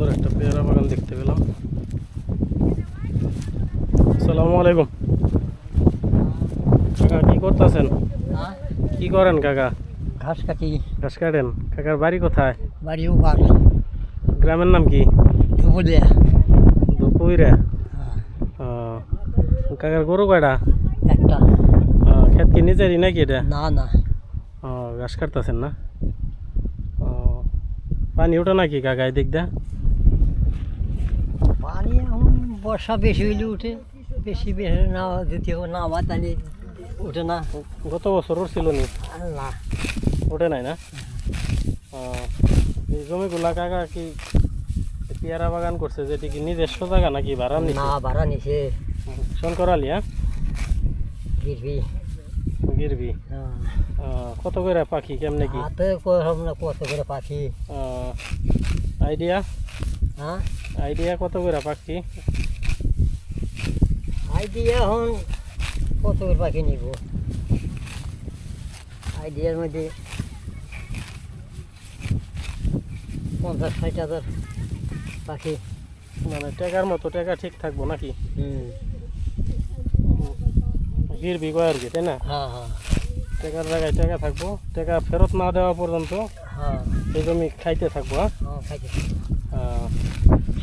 সুন্দর একটা পেয়ারা বাগান দেখতে পেলাম। আসসালামু আলাইকুম। কাকা কি করতেছেন? কি করেন কাকা? ঘাস কাটি। ঘাস কাটেন? কাকার বাড়ি কোথায়? বাড়ি উপার। গ্রামের নাম কি? দুপুরিয়া। দুপুইরা কাকার গরু কয়টা? একটা। ক্ষেত কি নিজেরই নাকি এটা? না না। ও ঘাস কাটতেছেন না? ও পানি ওঠে নাকি কাকা এদিক দা বর্ষা বেশি হইলে উঠে বেশি বেশি না যদি না হয় তাহলে উঠে না। গত বছর ছিল নি? না ওঠে নাই না? এই জমিগুলা কাকা কি পেয়ারা বাগান করছে যেটি কি নিজস্ব জায়গা নাকি ভাড়া নিছে? না ভাড়া নিছে। শঙ্কর আলী হ্যাঁ? গিরবি। গিরবি? কত করে পাখি কেমনে কি? হাতে কত করে পাখি? আইডিয়া? হ্যাঁ? আইডিয়া কত করে পাখি? আইডিয়া এখন কত পাখি নিব? আইডিয়ার মধ্যে পঞ্চাশ ষাট হাজার পাখি। মানে টাকার মতো টাকা ঠিক থাকব নাকি? হুম। গিরবি কয় আর কি তাই না? হ্যাঁ হ্যাঁ। টাকার জায়গায় টাকা থাকব। টাকা ফেরত না দেওয়া পর্যন্ত হ্যাঁ। এই জমি খাইতে থাকব হ্যাঁ? হ্যাঁ খাইতে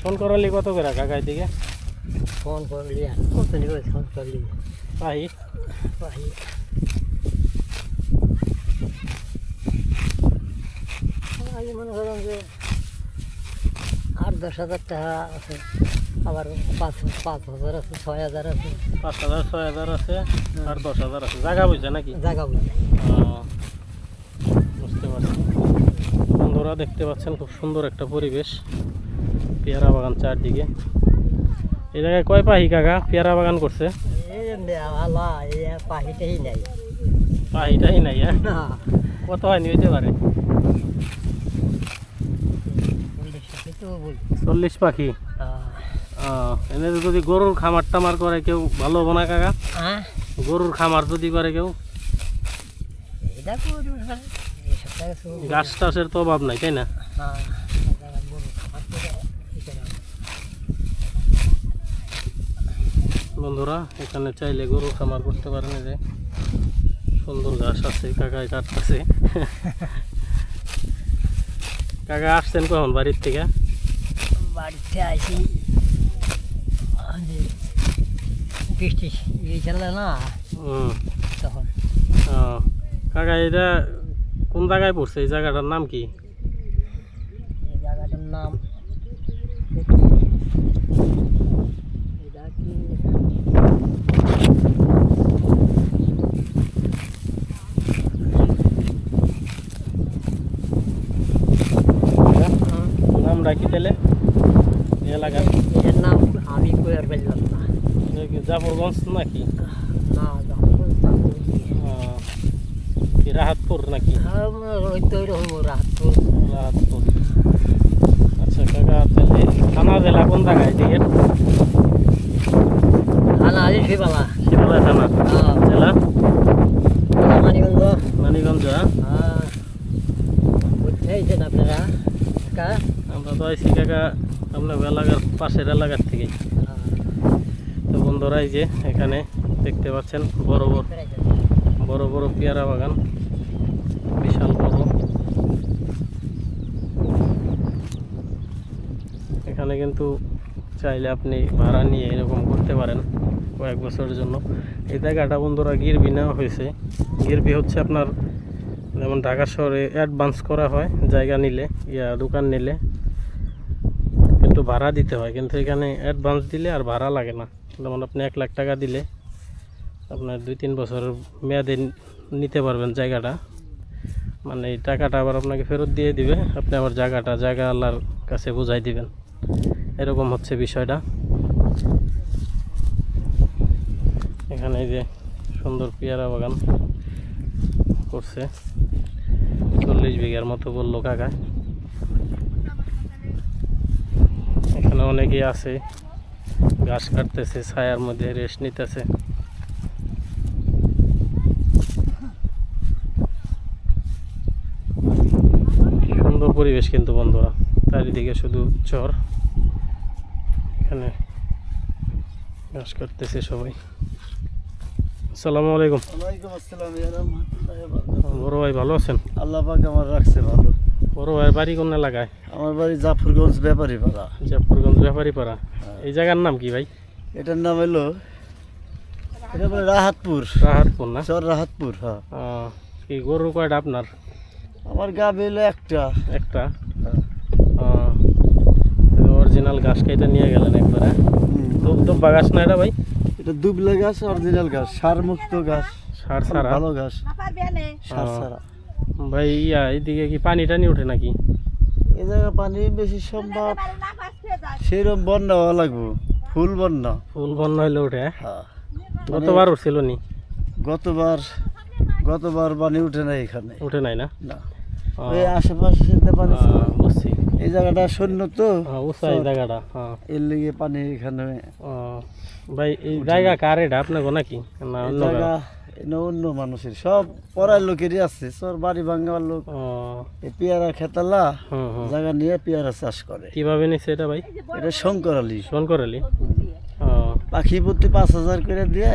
শঙ্কর আলী কত করে কাকাই দিকে ফোন করলি আর কত নিবে ফোন করলি? পাহি। পাখি আমি মনে করলাম যে আট দশ হাজার টাকা আছে আবার পাঁচ পাঁচ হাজার আছে ছয় হাজার আছে। পাঁচ হাজার ছয় হাজার আছে আর দশ হাজার আছে। জায়গা বুঝছে নাকি? জায়গা বুঝি আহ, বুঝতে পারছি। বন্ধুরা দেখতে পাচ্ছেন খুব সুন্দর একটা পরিবেশ পেয়ারা বাগান চারদিকে। এই জায়গায় কয় পাহি কাকা? পেয়ারা বাগান করছে? পাখিটাই নেই। পাহিটাই নাই হ্যাঁ? কত হয়নি হইতে পারে? চল্লিশ পাখি আহ, এনে যদি গরুর খামার টামার করে কেউ ভালো হব না কাকা? হ্যাঁ? গরুর খামার যদি করে কেউ। গাছ টাছের তো অভাব নাই তাই না হ্যাঁ টাকা গরু খাবার করে ই করে হবে। বন্ধুরা এখানে চাইলে গরু খামার করতে পারেন যে। সুন্দর ঘাস আছে কাকায় কাটতেছে। কাকা আসছেন কখন বাড়ির থেকে? বাড়িতে আসি বৃষ্টি না তখন। কাকা এটা কোন জায়গায় পড়ছে? এই জায়গাটার নাম কি? এই জায়গাটার নাম এটা কি নাম রাখি তাহলে এলাকার এটার নাম আমি কইয়ার পারলাম না জাফরগঞ্জ নাকি? না রাহাতপুর নাকি? ওইরকম রাতপুর রাহাতপুর। আচ্ছা কাকা তাহলে থানা জেলা কোন জায়গায় দিকে থানা আলি শিবালা। শিবলা থানা। হ্যাঁ। জেলা? মানিগঞ্জ। মানিগঞ্জ হ্যাঁ? হ্যাঁ। বুঝতেছেন আপনারা? তো আইসি কাকা আপনার এলাকার পাশের এলাকার থেকে তো বন্ধুরা, এই যে এখানে দেখতে পাচ্ছেন বড় বড় বড় বড় পেয়ারা বাগান, বিশাল বড়। এখানে কিন্তু চাইলে আপনি ভাড়া নিয়ে এরকম করতে পারেন কয়েক বছরের জন্য। এই জায়গাটা বন্ধুরা গিরবি নেওয়া হয়েছে। গিরবি হচ্ছে আপনার যেমন ঢাকা শহরে অ্যাডভান্স করা হয়, জায়গা নিলে, ইয়া দোকান নিলে। কিন্তু ভাড়া দিতে হয়, কিন্তু এখানে অ্যাডভান্স দিলে আর ভাড়া লাগে না। যেমন আপনি এক লাখ টাকা দিলে আপনার দুই তিন বছরের মেয়াদে নিতে পারবেন জায়গাটা। মানে এই টাকাটা আবার আপনাকে ফেরত দিয়ে দিবে, আপনি আবার জায়গাটা, জায়গা আল্লাহর কাছে বুঝাই দিবেন। এরকম হচ্ছে বিষয়টা। এখানে যে সুন্দর পেয়ারা বাগান করছে। চল্লিশ বিঘার মতো বলল কাকা এখানে অনেকেই আছে। ঘাস কাটতেছে ছায়ার মধ্যে রেস্ট নিতেছে। সুন্দর পরিবেশ কিন্তু বন্ধুরা। চারিদিকে শুধু চর এখানে ঘাস কাটতেছে সবাই। আসসালামু আলাইকুম। ওয়ালাইকুম আসসালাম। বড় ভাই ভালো আছেন? আল্লাহ পাক আমার রাখছে ভালো। বড় ভাই বাড়ি কোন এলাকায়? আমার বাড়ি জাফরগঞ্জ ব্যাপারী পাড়া। জাফরগঞ্জ ব্যাপারী এই জায়গার নাম কি ভাই? এটার নাম হলো এটা বলে রাহাতপুর। রাহাতপুর না? চর রাহাতপুর হ্যাঁ। কি গরু কয়টা আপনার? আমার গা বেলে একটা। একটা? হ্যাঁ। অরিজিনাল ঘাস কেটে নিয়ে গেলেন একবারে। হুম। দুব দুব্বা ঘাস না এটা ভাই? এটা দুবলে গাছ অরিজিনাল গাছ সার মুক্ত গাছ সার সারা ভালো গাছ সার সারা ভাই ইয়া এইদিকে কি পানি টানি ওঠে নাকি? এ জায়গা পানি বেশি সম্ভব। সেরকম বন্যা হওয়া লাগবো ফুল বন্যা। ফুল বন্যা হইলে ওঠে হ্যাঁ? হ্যাঁ। গতবার উঠছিল নি? গতবার গতবার পানি উঠে না এখানে। উঠে নাই না? না। ওই আশেপাশে পানি ছিল। বুঝছি। এই জায়গাটা শূন্য তো। হ্যাঁ, উঁচা এই জায়গাটা হ্যাঁ। এর লিগে পানি এখানে ভাই এই জায়গা কার এটা? আপনাকে নাকি? না অন্য জায়গা অন্য মানুষের সব পড়ার লোকেরই আছে সব বাড়ি ভাঙ্গার লোক। পেয়ারা খেতালা জায়গা নিয়ে পেয়ারা চাষ করে। কীভাবে নিচ্ছে এটা ভাই? এটা শঙ্কর আলী। করালি ও, পাখি প্রতি পাঁচ হাজার করে দিয়ে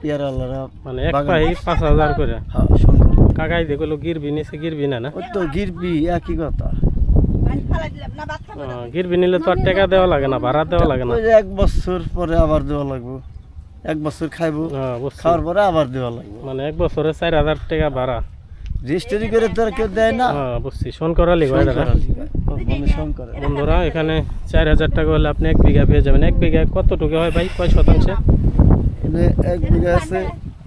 পেয়ারা আল্লাহরা মানে এক পাই পাঁচ হাজার করে? হ্যাঁ শঙ্কর। কাকাই দেখল গিরবি নিছে গিরবি না না? তো গিরবি একই কথা। গিরবি নিলে তো আর টাকা দেওয়া লাগে না ভাড়া দেওয়া লাগে না। এক বছর পরে আবার দেওয়া লাগবো। এক বছর খাইবো হ্যাঁ, খাওয়ার পরে আবার দেওয়া লাগবে। মানে এক বছরে চার হাজার টাকা ভাড়া। রেজিস্ট্রি করে তো আর কেউ দেয় না। হ্যাঁ বুঝছি শোন করালি আলী মানে শঙ্কর আলী। বন্ধুরা এখানে চার হাজার টাকা হলে আপনি এক বিঘা পেয়ে যাবেন। এক বিঘা কতটুকু হয় ভাই? কয় শতাংশে? এক বিঘা আছে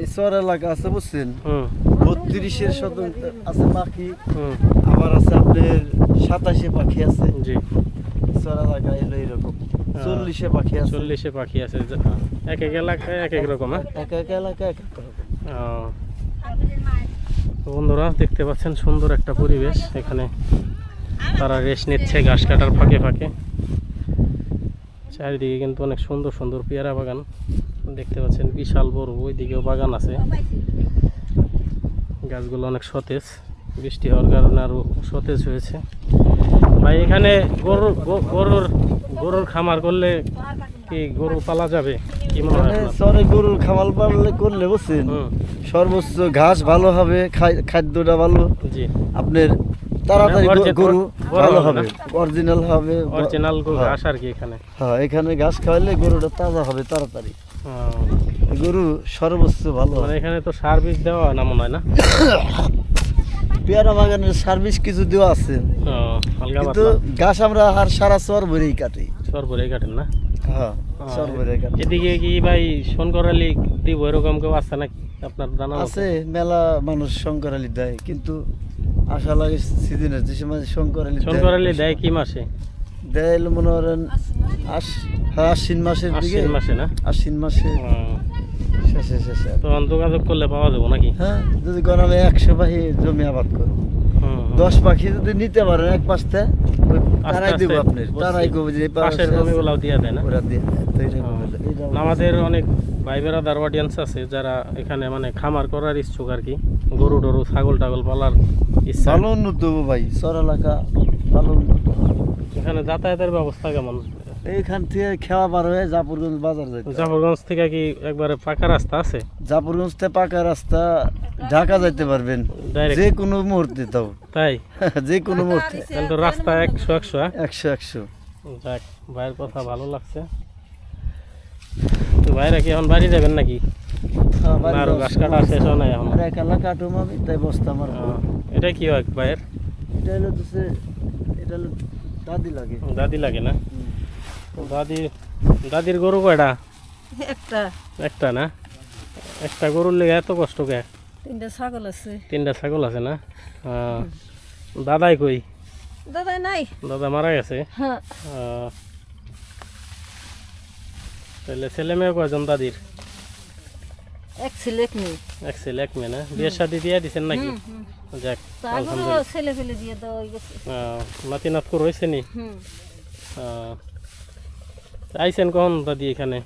এই চর এলাকা আছে বুঝছেন? হুম। বত্রিশের শতাংশ আছে পাখি। হুম। আবার আছে আপনার সাতাশে পাখি আছে। জি। চর এলাকা এলো এইরকম চল্লিশে পাখি আছে। চল্লিশে পাখি আছে। এক এক এলাকায় এক এক রকম হ্যাঁ? এক এক এলাকা এক এক রকম। বন্ধুরা দেখতে পাচ্ছেন সুন্দর একটা পরিবেশ। এখানে তারা রেস্ট নিচ্ছে ঘাস কাটার ফাঁকে ফাঁকে। চারিদিকে কিন্তু অনেক সুন্দর সুন্দর পেয়ারা বাগান। দেখতে পাচ্ছেন বিশাল বড় ওইদিকেও বাগান আছে। গাছগুলো অনেক সতেজ। বৃষ্টি হওয়ার কারণে আরও সতেজ হয়েছে। ভাই এখানে গরুর গরুর গরুর খামার করলে কি গরু পালা যাবে? কি মনে হয়? চরে গরুর খামাল পাললে করলে বুঝছেন? সর্বোচ্চ ঘাস ভালো হবে খাদ্যটা ভালো। জি। আপনার তাড়াতাড়ি মানে গরু- ভালো হবে অরিজিনাল হবে অরিজিনাল হ্যাঁ। ঘাস আর কি এখানে? হ্যাঁ এখানে ঘাস খাওয়ালে গরুটা তাজা হবে তাড়াতাড়ি। গরু সর্বোচ্চ ভালো। মানে এখানে তো সার্ভিস দেওয়া না মনে হয় না? পেয়ারা বাগানের সার্ভিস কিছু দেওয়া আছে। কিন্তু ঘাস আমরা আর সারা চর ভরেই কাটি। সরবরে কাটেন না? হ্যাঁ চর কাটি এদিকে কি ভাই শঙ্করালি দিব এরকম কেউ আছে নাকি? আপনার জানা আছে মেলা মানুষ শঙ্কর আলী দেয় কিন্তু আশা লাগে সিজনের যে সময় শঙ্কর আলী শঙ্করালি দেয় কি মাসে? দেয় মনে করেন হ্যাঁ আশ্বিন মাসের দিকে। আশ্বিন মাসে না? আশ্বিন মাসে। শেষে শেষে যোগাযোগ করলে পাওয়া যাব নাকি? হ্যাঁ যদি একশো পাখি জমি আবাদ করো। দশ পাখি যদি নিতে পারেন এক তারাই দেবো। তারাই যে পাশের জমিগুলাও দিয়ে দেয় না? ওরা দিয়ে। আমাদের অনেক ভাই বেড়াদার অডিয়েন্স আছে যারা এখানে মানে খামার করার ইচ্ছুক আর কি। গরু টরু ছাগল টাগল পালার ইচ্ছা। ভালো উন্নত ভাই চর এলাকা ভালো উন্নত এখানে যাতায়াতের ব্যবস্থা কেমন? এইখান থেকে খেওয়া পার হয়ে জাপুরগঞ্জ বাজার যাইতে। জাফরগঞ্জ থেকে কি একবারে পাকা রাস্তা আছে? জাপুরগঞ্জ থেকে পাকা রাস্তা ঢাকা যাইতে পারবেন ডাইরেক্ট যে কোনো মুহূর্তে তাও। তাই? যে কোনো মুহূর্তে। তাহলে তো রাস্তা একশো একশো হ্যাঁ? একশো একশো। যাক ভাইয়ের কথা ভালো লাগছে। তো ভাইরা কি এখন বাড়ি যাবেন নাকি? হ্যাঁ, না আরও গাছ কাটা শেষ হয় নাই এখন। আর এক এলাকা কাটুম আমি তাই বস্তা আমার এটা কি হয় ভাইয়ের? এটা হলো এটা হলো দাদি লাগে। দাদি লাগে না? দাদি দাদির গরু কয়টা? একটা। একটা না? একটা গরুর লেগে এত কষ্ট কে? তিনটা ছাগল আছে। তিনটা ছাগল আছে না? আহ, দাদাই কই? দাদা নাই। দাদা মারা গেছে। হ্যাঁ। আহ, তাহলে ছেলে মেয়ে কয়জন দাদির? এক ছেলে এক মেয়ে। এক ছেলে এক মেয়ে না? বিয়ের সাথে দিয়ে দিচ্ছেন নাকি? যাক তারপরে আলহামদুলিল্লাহ। ছেলে ফেলে দিয়ে দেওয়া হয়ে গেছে। আহ, নাতি নাতকু রয়েছে নি আইছেন কখন দাদি এখানে?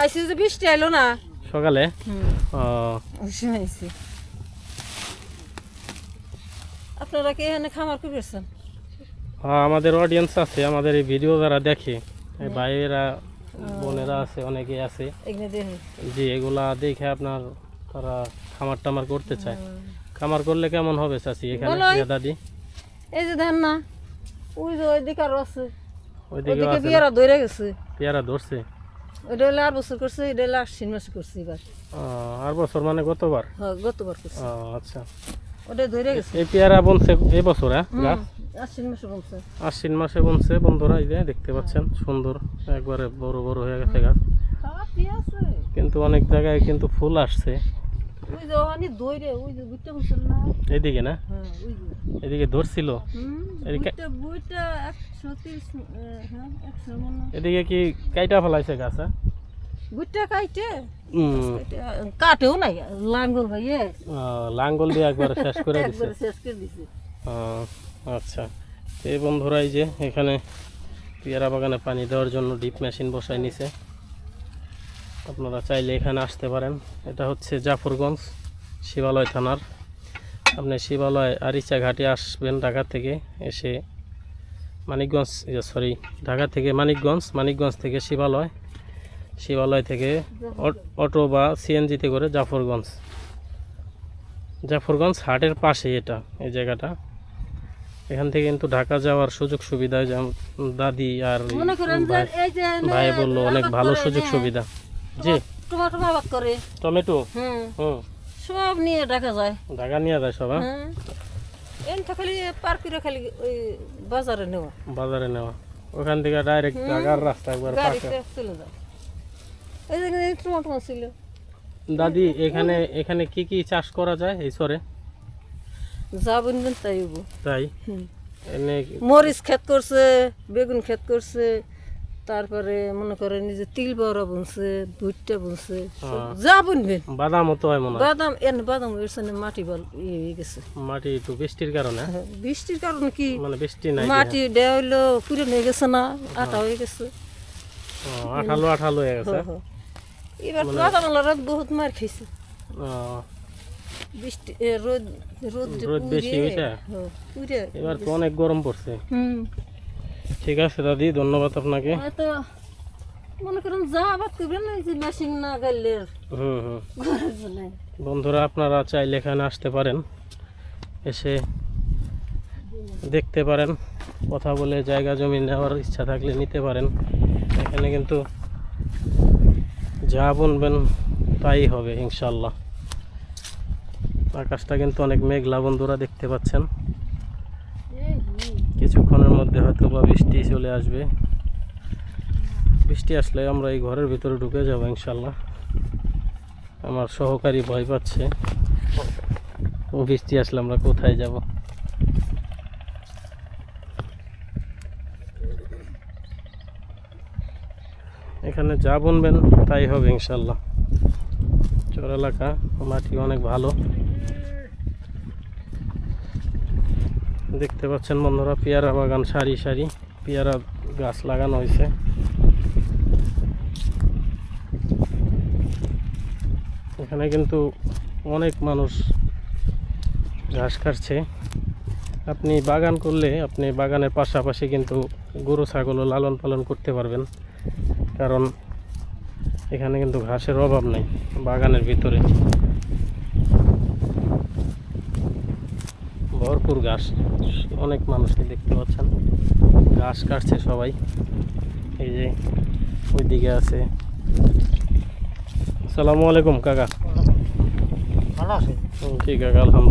আইসি যে বৃষ্টি আইলো না। সকালে? ওই আইসি আপনারা কি এখানে খামার করেছেন হ্যাঁ আমাদের অডিয়েন্স আছে আমাদের এই ভিডিও যারা দেখে এই ভাইয়েরা বোনেরা আছে অনেকে আছে। জি এগুলা দেখে আপনার তারা খামার টামার করতে চায়। খামার করলে কেমন হবে চাচি এখানে দাদি? এই যে দেখেন না ওই যে ওইদিকে আরও আছে। ওইদিকে না? ধরে গেছে। পেয়ারা ধরছে? ওইটা হলে আর বছর করছে এটা হলে আশ্বিন মাসে করছে এবার। আহ, আর বছর মানে গতবার হ্যাঁ গতবার করছে। আচ্ছা। ওটা ধরে গেছে। এই পেয়ারা বনছে এই বছর হ্যাঁ? আশ্বিন মাসে বলছে আশ্বিন মাসে বনছে। বন্ধুরা এই যে দেখতে পাচ্ছেন সুন্দর একবারে বড় বড় হয়ে গেছে গাছ। কিন্তু অনেক জায়গায় কিন্তু ফুল আসছে। ওই যে ওখানে দইরে ওই যে বুইটা বলছিল না? এদিকে না? হ্যাঁ ওই যে। এদিকে ধরছিল। হ্যাঁ। এদিকে কি কাইটা ফেলাইছে গাছ হ্যাঁ? কাইটে? কাটেও নাই লাঙ্গল ভাইয়ে। লাঙ্গল দিয়ে একবার শেষ করে দিছে। একবারে শেষ করে দিছে। আচ্ছা। এই বন্ধুরা এই যে এখানে পেয়ারা বাগানে পানি দেওয়ার জন্য ডিপ মেশিন বসায় নিছে। আপনারা চাইলে এখানে আসতে পারেন। এটা হচ্ছে জাফরগঞ্জ শিবালয় থানার। আপনি শিবালয় আরিচা ঘাটে আসবেন ঢাকা থেকে এসে মানিকগঞ্জ সরি ঢাকা থেকে মানিকগঞ্জ মানিকগঞ্জ থেকে শিবালয় শিবালয় থেকে অট- বা সিএনজিতে করে জাফরগঞ্জ। জাফরগঞ্জ হাটের পাশে এটা এই জায়গাটা। এখান থেকে কিন্তু ঢাকা যাওয়ার সুযোগ সুবিধা যেমন দাদি আর ভাই বলল অনেক ভালো সুযোগ সুবিধা। জি। টমাটো আবাদ করে। টমেটো? হুম। হুম। সব নিয়ে দেখা যায়। ঢাকা নিয়ে যায় সব হ্যাঁ? এনটা খালি পার করে খালি ওই বাজারে নেওয়া। বাজারে নেওয়া। ওখান থেকে ডাইরেক্ট ঢাকার রাস্তা একবার গাড়িতে চলে যায়। এই যে টমাটো ছিল। দাদি এখানে এখানে কি কি চাষ করা যায় এই সরে? যা বুনবেন তাই তাই? এনে মরিচ ক্ষেত করছে বেগুন ক্ষেত করছে তারপরে মনে করেন এই যে তিল বড়া বুনছে ভুট্টা বুনছে হ্যাঁ। যা বুনবেন। বাদামও তো হয় মনে বাদাম এন বাদাম সামনে মাটি বল ইয়ে হয়ে গেছে। মাটি একটু বৃষ্টির কারণে? হ্যাঁ, বৃষ্টির কারণে কি? মানে বৃষ্টি নাই মাটি দেওয়া হইল পুরে হয়ে গেছে না আটা হয়ে গেছে। আঠালো আঠালো হয়ে গেছে? হ্যাঁ। এবার বাদাম আলারা বহুত মার খাইছে। বৃষ্টি রোদ রোদ রোদ বেশি? হ্যাঁ, পুড়ে। এবার তো অনেক গরম পড়ছে। হুম। ঠিক আছে দাদি ধন্যবাদ আপনাকে। হয়তো মনে করেন যা আবাদ করবেন না যে মেশিন না গাইলে হুম হুম। বন্ধুরা আপনারা চাইলে এখানে আসতে পারেন। এসে দেখতে পারেন কথা বলে জায়গা জমি নেওয়ার ইচ্ছা থাকলে নিতে পারেন। এখানে কিন্তু যা বুনবেন তাই হবে ইনশাল্লাহ। আকাশটা কিন্তু অনেক মেঘলা বন্ধুরা দেখতে পাচ্ছেন। কিছুক্ষণের মধ্যে হয়তো বা বৃষ্টি চলে আসবে। বৃষ্টি আসলে আমরা এই ঘরের ভিতরে ঢুকে যাব ইনশাল্লাহ। আমার সহকারী ভয় পাচ্ছে। ও বৃষ্টি আসলে আমরা কোথায় যাব? এখানে যা বুনবেন তাই হবে ইনশাল্লাহ। চর এলাকা মাটি অনেক ভালো। দেখতে পাচ্ছেন বন্ধুরা, পেয়ারা বাগান, সারি সারি পেয়ারা গাছ লাগানো হয়েছে। এখানে কিন্তু অনেক মানুষ ঘাস কাটছে। আপনি বাগান করলে আপনি বাগানের পাশাপাশি কিন্তু গরু, ছাগলও লালন পালন করতে পারবেন। কারণ এখানে কিন্তু ঘাসের অভাব নাই বাগানের ভিতরে। ভরপুর ঘাস। অনেক মানুষকে দেখতে পাচ্ছেন। ঘাস কাটছে সবাই। এই যে ওইদিকে আছে। আসসালামু আলাইকুম কাকা। ভালো আছে আছে আলহামদুলিল্লাহ।